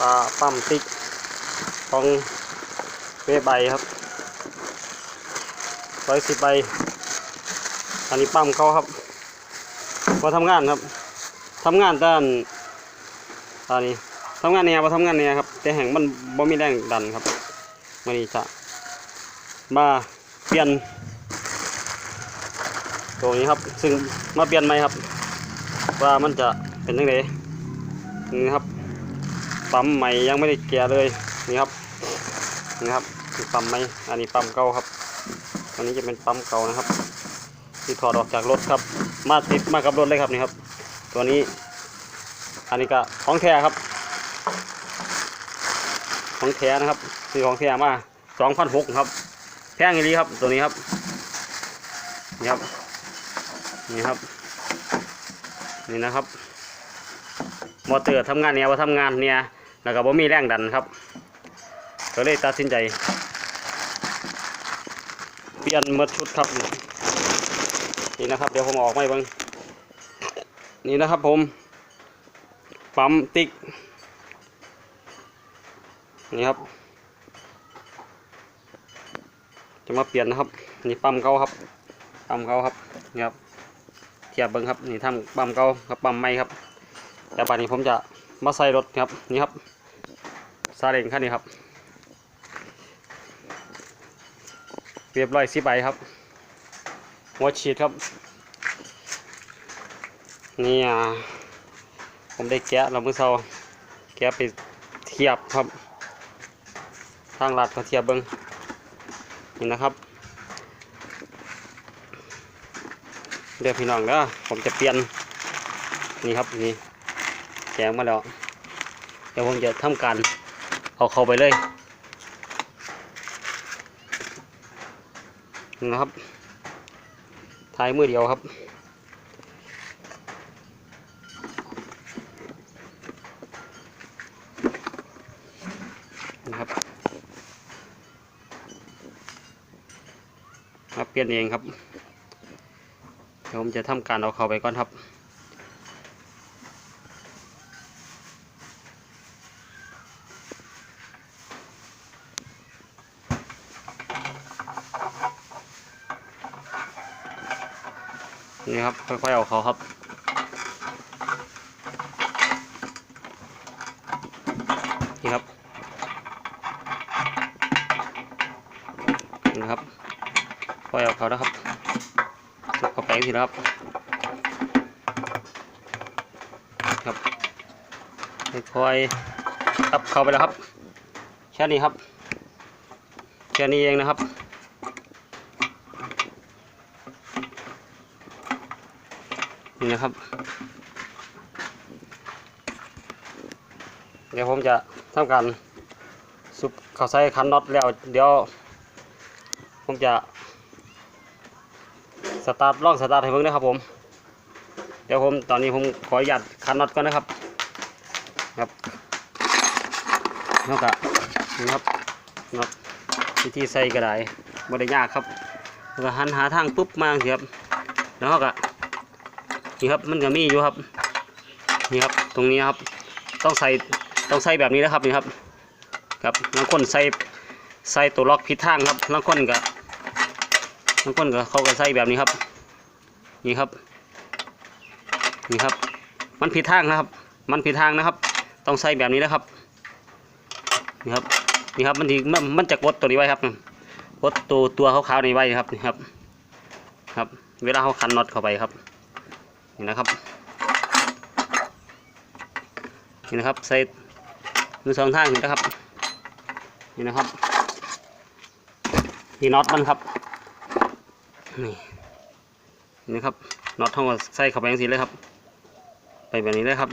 อ่าปั๊มติ๊กของเวใบครับร้อยสิบใบ อันนี้ปั๊มเขาครับมาทำงานครับทำงานด้านตอนนี้ทำงานเนี่ยมาทำงานเนี่ยครับ แต่แห่งมันบ่มีแรงดันครับมันนี้จะมาเปลี่ยนตัวนี้ครับ ซึ่งมาเปลี่ยนไหมครับ ว่ามันจะเป็นยังไงนี่ครับ ปั๊มใหม่ยังไม่ได้แกะเลยนี่ครับนี่ครับปั๊มใหม่อันนี้ปั๊มเก่าครับ อันนี้จะเป็นปั๊มเก่านะครับ ที่ถอดออกจากรถครับ มาติดมากับรถเลยครับนี่ครับ ตัวนี้ อันนี้ก็ของแท้ครับ ของแท้นะครับซื้อของแท้มาสองพันหกครับแพงอย่างนี้ครับ ตัวนี้ครับนี่ครับนี่ครับ นี่นะครับ มอเตอร์ทำงานเนี่ยว่าทำงานเนี่ย แล้วก็บ่มีแรงดันครับ ก็เลยตัดสินใจ เปลี่ยนหมดชุดครับ นี่นะครับ เดี๋ยวผมออกไม่บ้งนี่นะครับผมปั๊มติ๊ก นี่ครับ จะมาเปลี่ยนนะครับ นี่ปั๊มเก่าครับปั๊มเก่าครับนี่ครับเทียบเบิ้งครับ นี่ทำปั๊มเก่ากับปั๊มใหม่ครับแต่ป่านนี้ผมจะมาใส่รถครับ นี่ครับ ซาเล้งคันนี้ครับเรียบร้อยสิบใบครับ หัวฉีดครับนี่อะผมได้แกะเราเมื่อเช้าแกะไปเทียบครับ ทางลัดมาเทียบเบิ้งนี่นะครับเดี๋ยวพี่น้องเด้อผมจะเปลี่ยนนี่ครับนี่แกงมาแล้วเดี๋ยวผมจะทำการ เอาเข้าไปเลยนะครับท้ายมือเดียวครับ นะครับมาเปลี่ยนเองครับเดี๋ยวผมจะทำการเอาเข้าไปก่อนครับ นี่ครับ ค่อยๆเอาเขาครับ นี่ครับนี่นะครับค่อยเอาเขานะครับสุกเขาไปสิครับครับค่อยๆครับเขาไปแล้วครับแค่นี้ครับแค่นี้เองนะครับ นี่นะครับ เดี๋ยวผมจะทำการซุปเข้าใส่คันน็อตแล้ว เดี๋ยว ผมจะสตาร์ทลองสตาร์ทให้เพิ่งนะครับผม เดี๋ยวผมตอนนี้ผมขออนุญาตคันน็อตก่อนนะครับ ครับแล้วก็นี่ครับน็อตวิธีใส่ก็ได้ไม่ได้ยากครับแล้วก็หันหาทางปุ๊บมาสิครับแล้วก็ นี่ครับมันก็มีอยู่ครับ นี่ครับตรงนี้ครับ ต้องใส่ต้องใส่แบบนี้นะครับนี่ครับครับบางคนใส่ใส่ตัวล็อกผิดทางครับบางคนก็บางคนก็เขาก็ใส่แบบนี้ครับ นี่ครับ นี่ครับ มันผิดทางนะครับ มันผิดทางนะครับ ต้องใส่แบบนี้นะครับนี่ครับนี่ครับมันถึงมันมันจะกดตัวนี้ไว้ครับกดตัวตัวขาวๆนี้ไว้ครับนี่ครับ ครับ เวลาเขาคันน็อตเข้าไปครับ นี่นะครับนี่นะครับใส่มือสองทางนี่นะครับนี่นะครับนี่น็อตมันครับนี่นี่นะครับน็อตทั้งหมดใส่เข้าไปอย่างนี้เลยครับ ไปแบบนี้เลยครับ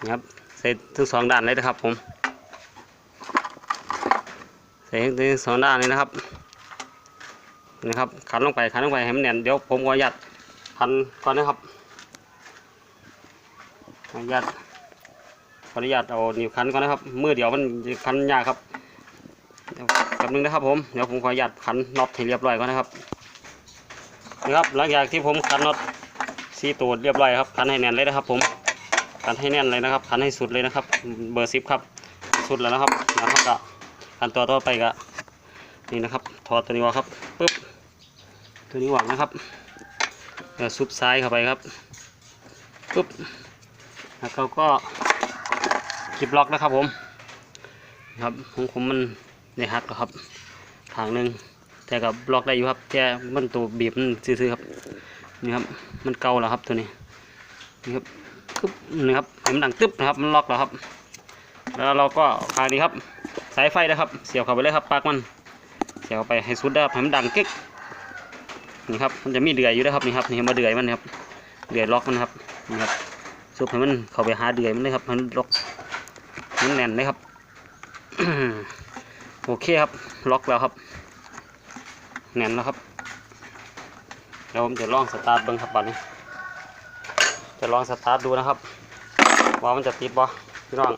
นี่ครับใส่ทั้งสองด้านเลยนะครับผมใส่ทั้งสองด้านเลยนะครับ นะครับขันลงไปขันลงไปให้มันแน่นเดี๋ยวผมขออนุญาตขันก่อนนะครับขออนุญาตขออนุญาตเอานิ้วขันก่อนนะครับมือเดียวมันขันยากครับเดี๋ยวแป๊บนึงนะครับ ผมเดี๋ยวผมขออนุญาตขันน็อตให้เรียบร้อยก่อนนะครับนะครับหลังจากที่ผมขันน็อตซีตัวเรียบร้อยครับคันให้แน่นเลยนะครับ ผมคันให้แน่นเลยนะครับคันให้สุดเลยนะครับ เบอร์สิบครับสุดแล้วนะครับแล้วก็คันตัวต่อไปก็นี่นะครับถอดตัวนี้ออกครับปึ๊บ ตัวนี้ออกนะครับแล้วซุปซ้ายเข้าไปครับปึ๊บแล้วเขาก็คลิปล็อกนะครับผมครับของผมมันในหักครับทางหนึ่งแต่กับล็อกได้อยู่ครับแค่มันตัวบีบมันซื่อๆครับนี่ครับมันเกาแล้วครับตัวนี้นี่ครับตึ๊บนี่ครับให้มันดังตึ๊บนะครับมันล็อกแล้วครับ แล้วเราก็คางนี้ครับ สายไฟนะครับ เสียบเข้าไปเลยครับปลั๊กมันเสียบเข้าไปให้สุดนะครับให้มันดังกิ๊ก นี่ครับมันจะมีเดือยอยู่นะครับนี่ครับนี่มาเดือยมันนะครับเดือยล็อกมันครับนี่ครับสุดให้มันเข้าไปหาเดือยมันเลยครับมันล็อกมันแน่นเลยครับโอเคครับ ล็อกแล้วครับ แน่นแล้วครับเดี๋ยวผมจะลองสตาร์ทเบิ้งครับบัดนี้จะลองสตาร์ทดูนะครับว่ามันจะติดบ่พี่น้อง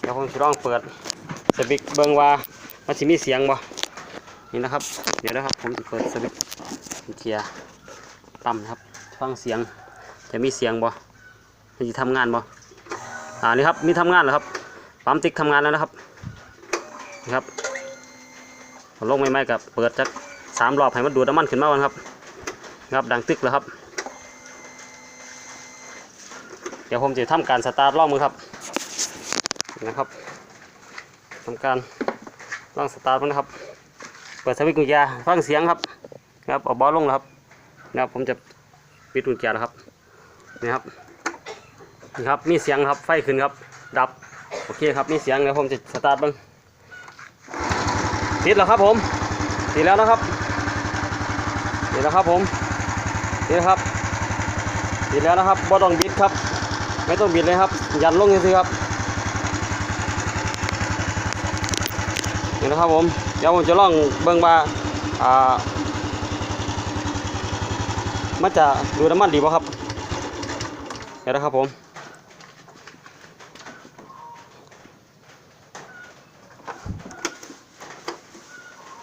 เดี๋ยวผมจะลองเปิดสวิตช์เบิ้งว่ามันจะมีเสียงบ่ นี่นะครับ เดี๋ยวนะครับ ผมจะเปิดสวิตช์เกียร์ต่ำนะครับ ฟังเสียง จะมีเสียงบ่มันจะทำงานบ่อ่านี่ครับ มีทำงานแล้วครับ ปั๊มติ๊กทำงานแล้วนะครับ นี่ครับลงไม่ไม่กับเปิดจักสามรอบให้มันดูดน้ำมันขึ้นมาก่อนครับ ครับ ดังตึกแล้วครับ เดี๋ยวผมจะทำการสตาร์ทล่องมือครับ นะครับทำการล่องสตาร์ทมันนะครับ ปิดสวิตช์กุญแจฟังเสียงครับนะครับเอาบอลลงแล้วครับนะครับผมจะปิดกุญแจแล้วครับนี่ครับนี่ครับมีเสียงครับไฟขึ้นครับ ดับโอเคครับมีเสียงเดี๋ยวผมจะสตาร์ทบ้างติดแล้วครับผมติดแล้วนะครับติดแล้วครับผมนี่นะครับติดแล้วนะครับบ่ต้องบิดครับ ไม่ต้องบิดเลยครับ ยันลงนี่สิครับนี่นะครับผม เดี๋ยวผมจะลองเบิ่งว่าอ่ามันจะดูดน้ำมันดีป่ะครับเดี๋ยวนะครับผม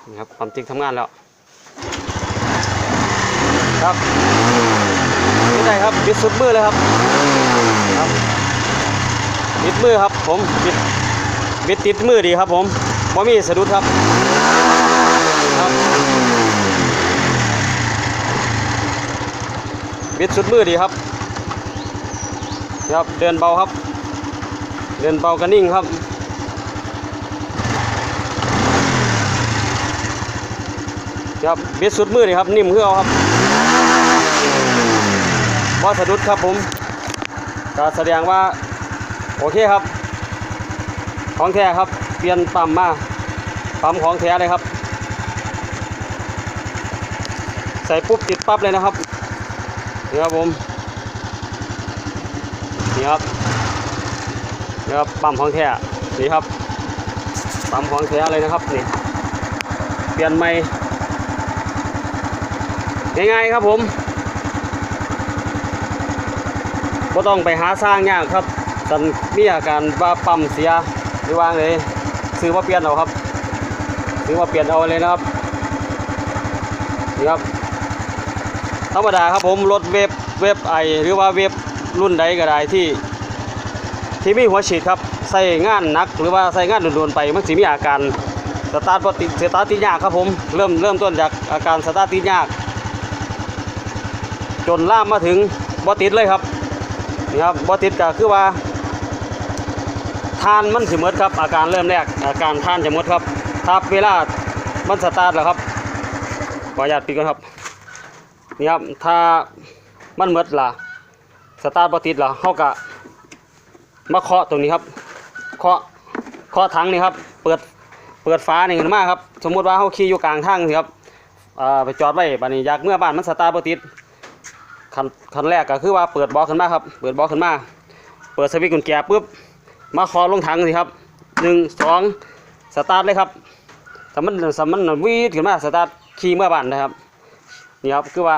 นี่ครับความจริงทำงานแล้วครับไม่ได้ครับบิดสุดมือเลยครับครับบิดมือครับผมบิดบิดติดมือดีครับผมบ่มีสะดุดครับ บิดสุดมือดีครับครับเดินเบาครับ เดินเบากระนิ่งครับครับบิดสุดมือดีครับ นิ่มเพื่อเอาครับว่าสะดุดครับผมก็แสดงว่า โอเคครับ ของแท้ครับ เปลี่ยนปั๊มมาปั๊มของแท้เลยครับ ใส่ปุ๊บติดปั๊บเลยนะครับ นี่ครับผมนี่ครับนี่ครับปั๊มของแท้นี่ครับปั๊มของแท้เลยนะครับนี่เปลี่ยนใหม่ง่ายๆครับผมก็ต้องไปหาสร้างยากครับสันมีอาการว่าปั๊มเสียหรือว่าเลยซื้อมาเปลี่ยนเอาครับซื้อมาเปลี่ยนเอาเลยนะครับนี่ครับ ธรรมดาครับผมรถเวฟเวฟไอหรือว่าเวฟรุ่นใดก็ได้ที่ ที่มีหัวฉีดครับใส่งานหนัก หรือว่าใส่งานด่วนๆไปมันสิมีอาการสตาร์ทบ่ติสตาร์ทติดยากครับผมเริ่มเริ่มต้นจากอาการสตาร์ทติดยาก จนล่ามมาถึงบ่ติดเลยครับนี่ครับบ่ติดก็คือว่าทานมันสิมดครับ อาการเริ่มแรกอาการทานจะมดครับถ้าเวลามันสตาร์ทแล้วครับขออนุญาตปิดก่อนครับ นี่ครับถ้ามันหมดล่ะสตาร์ทบ่ติดล่ะเฮาก็มาเคาะตรงนี้ครับเคาะเคาะถังนี่ครับเปิดเปิดฝานี่ขึ้นมาครับสมมุติว่าเฮาขี่อยู่กลางทางสิครับไปจอดไว้บัดนี้อยากเมื่อบ้านมันสตาร์ทบ่ติดขั้นขั้นแรกก็คือว่าเปิดบล็อกขึ้นมาครับเปิดบล็อกขึ้นมา เปิดสวิตช์กุญแจปุ๊บมาคอลงถังสิครับหนึ่งสองสตาร์ทเลยครับสมันสมันวีดขึ้นมาสตาร์ทขี่เมื่อบ้านนะครับ นี่ครับคือว่า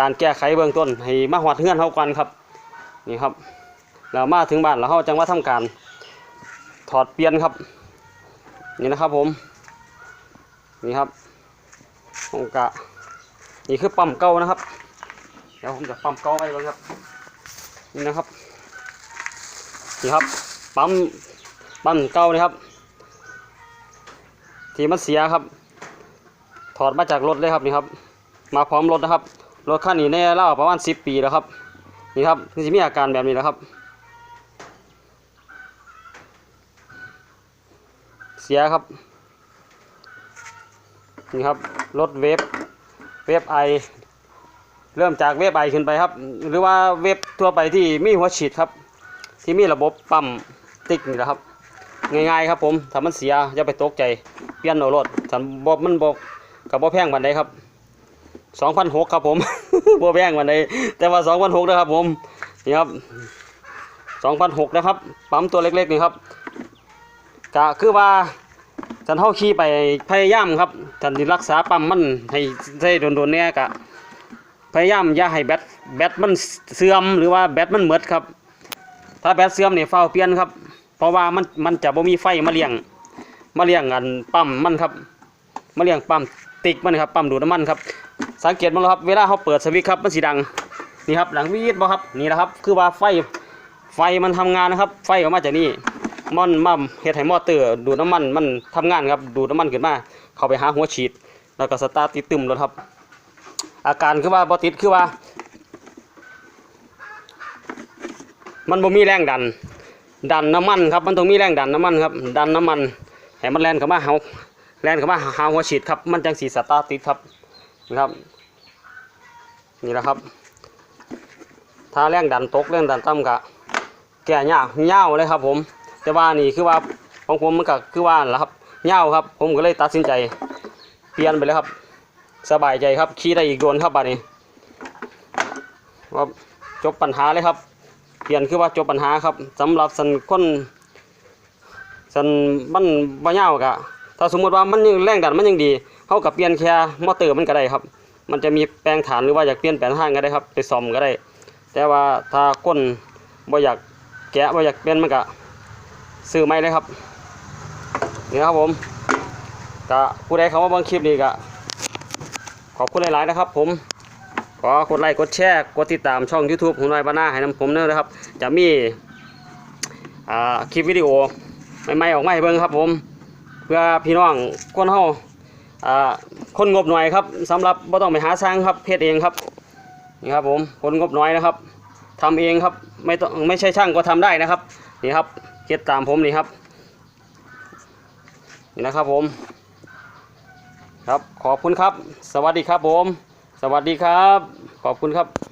การแก้ไขเบื้องต้นให้มาหอดเฮือนเขาก่อนครับนี่ครับแล้วมาถึงบ้านแล้วเขาจังว่าทำการถอดเปลี่ยนครับ นี่นะครับผมนี่ครับองกะนี่คือปั๊มเก่านะครับเดี๋ยวผมจะปั๊มเกาไว้ก่อนครับนี่นะครับนี่ครับปั๊มปั๊มเก่าเลยครับที่มันเสียครับ ถอดมาจากรถเลยครับนี่ครับ มาพร้อมรถนะครับ รถคันนี้แน่เล่าประมาณสิบปีแล้วครับ นี่ครับนี่จะมีอาการแบบนี้แล้วครับ เสียครับ นี่ครับ รถเวฟ เวฟไอ เริ่มจากเวฟไอขึ้นไปครับ หรือว่าเวฟทั่วไปที่มีหัวฉีดครับ ที่มีระบบปั๊มติ๊กนี่แหละครับ ง่ายๆครับผมถ้ามันเสียอย่าไปตกใจ เปลี่ยนเอารถสันบมันบอกกับบ่แพงวันใดครับ สองพันหกครับผมบ่แพงวันใดแต่ว่าสองพันหกนะครับผมนี่ครับสองพันหกนะครับปั๊มตัวเล็กๆนี่ครับกะคือว่าฉันเท่าขี่ไปพยายามครับฉันสิรักษาปั๊มมันให้ให้โดนๆเนี่ยกะพยายามอย่าให้แบตแบตมันเสื่อมหรือว่าแบตมันหมดครับ ถ้าแบตเสื่อมเนี่ยเฝ้าเปลี่ยนครับ เพราะว่ามันมันจะบ่มีไฟมาเลี้ยงมาเลี้ยงอันปั๊มมันครับมาเลี้ยงปั๊มติกมันครับปั๊มดูดน้ำมันครับ สังเกตมั้งครับ เวลาเขาเปิดสวิตช์ครับมันสีดังนี่ครับหลังวีดบ่ครับนี่นะครับ คือว่าไฟไฟมันทำงานนะครับ ไฟออกมาจากนี่มันมาเฮ็ดให้มอเตอร์ ดูดน้ำมันมันทำงานครับดูดน้ำมันขึ้นมา เข้าไปหาหัวฉีด แล้วก็สตาร์ติดตึมรถครับ อาการคือว่าบ่ติดคือว่า มันบ่มีแรงดัน ดันน้ำมันครับมันต้องมีแรงดันน้ำมันครับดันน้ำมันให้มันแล่นเข้ามาเฮาแล่นเข้ามาหาหัวฉีดครับมันจังสีสตาร์ติดครับนะครับ นี่แหละครับ ถ้าแรงดันตกแรงดันต่ำกะแก่ยาเง่าเลยครับ ผม แต่ว่านี่คือว่าของผมมันก็คือว่านั่นแหละครับเง่าครับ ผมก็เลยตัดสินใจ เปลี่ยนไปเลยครับ สบายใจครับขี่ได้อีกโดนครับบัดนี้ว่าจบปัญหาเลยครับ เปลี่ยนคือว่าจบปัญหาครับสำหรับสันคนสันมันบ่ยากะถ้าสมมติว่ามันยังแรงดันมันยังดีเขากับเปลี่ยนแค่มอเตอร์มันก็ได้ครับ มันจะมีแปลงฐานหรือว่าอยากเปลี่ยนแปลงทางก็ได้ครับ ไปซ่อมก็ได้ แต่ว่าถ้าก้นบ่อยากแกะบ่อยากเปลี่ยนมันก็ซื้อไม่เลยครับนี่ครับผมก็ผู้ใดเข้ามาเบิ่งคลิปนี้ก็ขอบคุณหลายๆนะครับ ผมขอกดไลค์กดแชร์กดติดตามช่อง YouTube ของนายบ้านาให้นำผมเนอะนะครับ จะมีคลิปวิดีโอใหม่ๆออกมาให้เบิ่งครับผม เพื่อพี่น้องคนเฮาอ่า คนงบหน่อยครับสำหรับไม่ต้องไปหาสร้างครับเพศเองครับนี่ครับผมคนงบน้อยนะครับทำเองครับไม่ต้องไม่ใช่ช่างก็ทำได้นะครับนี่ครับเก็ดตามผมนี่ครับนี่นะครับผมครับขอบคุณครับ สวัสดีครับผม สวัสดีครับ ขอบคุณครับ